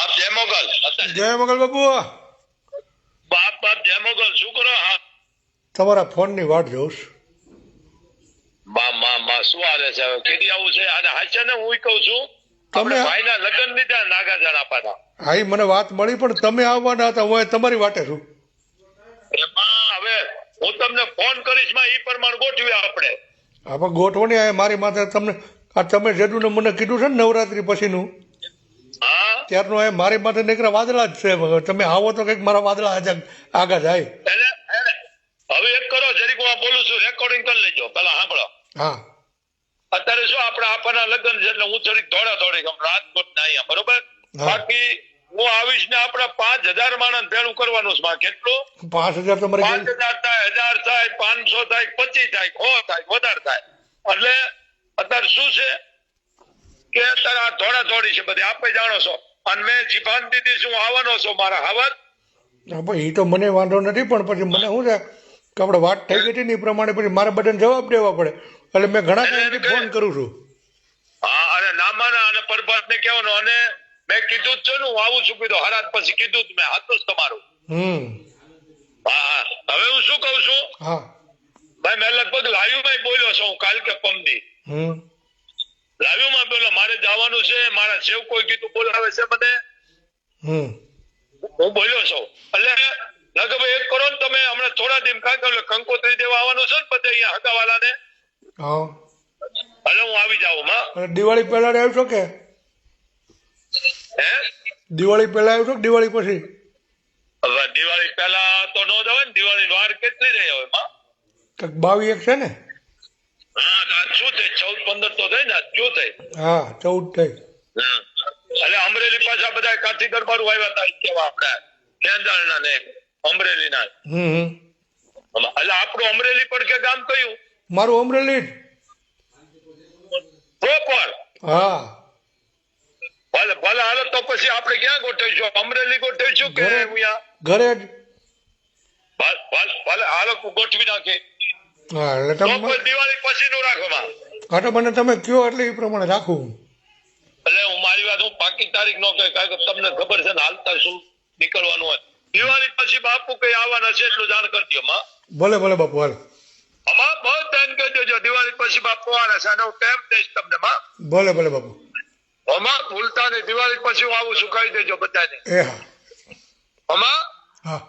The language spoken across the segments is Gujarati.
બાપ જય મોગલ. જય મોગલ બાપુ. બાપ બાપ જય મોગલ. શું કરો? હા. તમારા ફોનની વાટ જોઉં છું. માં માં માં શું હાલે છે? હવે કેદી આવું છે? અને હાચે ને હું કહું છું તમે ભાઈના લગ્ન લીધા નાગાજણ આપવાના. હા ઈ મને વાત મળી પણ તમે આવવાના હતા હોય તમારી વાટે છું. એમાં હવે હું તમને ફોન કરીશમાં ઈ પ્રમાણે ગોઠવી આપણે. આપણે ગોઠવણી મારી માથે તમને આ તમે જેટલું ને મને કીધું છે ને નવરાત્રી પછીનું. હા ત્યારનું એ મારી માટે નીકળે વાદળા જ છે. તમે આવો તો કંઈક મારા વાદળા આગળ જાય. હવે એક કરો જરીક હું બોલું છું રેકોર્ડિંગ કરી લેજો. પેલા સાંભળો. હા. અત્યારે શું આપણે આપણા લગ્ન છે એટલે હું જરીક દોડા દોડી ગમ રાજકોટ ના અહીંયા બરોબર? બાકી હું આવીશ ને આપણે પાંચ હજાર માણસ ભેળું કરવાનું છે. કેટલું? પાંચ હજાર તમારે પાંચ હજાર થાય હજાર થાય પાંચસો થાય પચીસ થાય સો થાય વધારે થાય. એટલે અત્યારે શું છે? કે અત્યારે આ દોડા ધોડી છે બધી આપે જાણો છો. અને મેં જીભાન દીધી છું આવવાનો છો મારા હવર હા ભાઈ એ તો મને વાંધો નથી પણ પછી મને શું છે કે આપણે વાત થઈ ગઈ હતી ને એ પ્રમાણે પછી મારે બધાને જવાબ દેવા પડે. એટલે મેં ઘણા ટાઈમથી ફોન કરું છું. હા અને નામાના અને પરભાત ને કહેવાનું અને મેં કીધું જ છે ને હું આવું છું કીધું હરાત પછી કીધું જ મેં હતું જ તમારું. હમ. હા હવે હું શું કઉ છું? હા. ભાઈ મેં લગભગ લાઈવમાં બોલ્યો છું હું કાલ કે પમદી. હમ. બોલો મારે જવાનું છે મારા સેવ કોઈ કીધું બોલાવે છે મને હું બોલ્યો છું. એટલે લગભગ એક કરો ને તમે હમણાં થોડા દિન કાંઈ એટલે કંકોત્રી દેવા આવવાનો છે ને બધે અહીંયા હગાવાલા ને એટલે હું આવી જાઉં માં દિવાળી પહેલા આવશો કે? હે? દિવાળી પહેલા આવ્યો કે દિવાળી પછી? હવે દિવાળી પહેલા તો નો જવાય ને દિવાળી વાર કેટલી રહી હવે માં બાવી એક છે ને હા તો આજ શું થઈ ચૌદ પંદર તો થઈ હા ચૌદ થઈ. એટલે અમરેલી પાછા બધા કાઠી દરબાર આવ્યા હતા કેવા આપણે કેંદાળના ને અમરેલીના. એટલે આપણું અમરેલી પણ કે ગામ કયું? મારું અમરેલી પ્રોપર હા. ભલે ભલે હાલો તો પછી આપણે ક્યાં ગોઠવીશું? અમરેલી ગોઠવીશું કે ઘરે. જ. ભલે હાલો ગોઠવી નાખે દિવાળી પછી નું રાખવામાં હા તો મને તમે કયો એટલે એ પ્રમાણે રાખું એટલે હું મારી વાત હું પાકી તારીખ નો કહી કારણ કે તમને ખબર છે ને હાલતા શું નીકળવાનું હોય. દિવાળી પછી બાપુ કઈ આવવાના છે એટલું જાણ કરી દો માં. ભલે ભલે બાપુ હાલ. અમાર બહુ ટાઈમ કહી દેજો દિવાળી પછી બાપુ આવવાના છે. અને હું ટાઈમ દઈશ તમને માં. ભલે ભલે બાપુ. અમાર ભૂલતા નહીં. દિવાળી પછી હું આવું છું કહી દેજો બધાને. એ હા. અમા હા.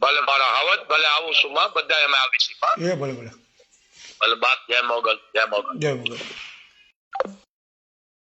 ભલે મારા હાવત ભલે આવું છું માં. બધા અમે આવીશું માં. એ ભલે ભલે. ભલે બાપ જય મોગલ જય મોગલ જય મોગલ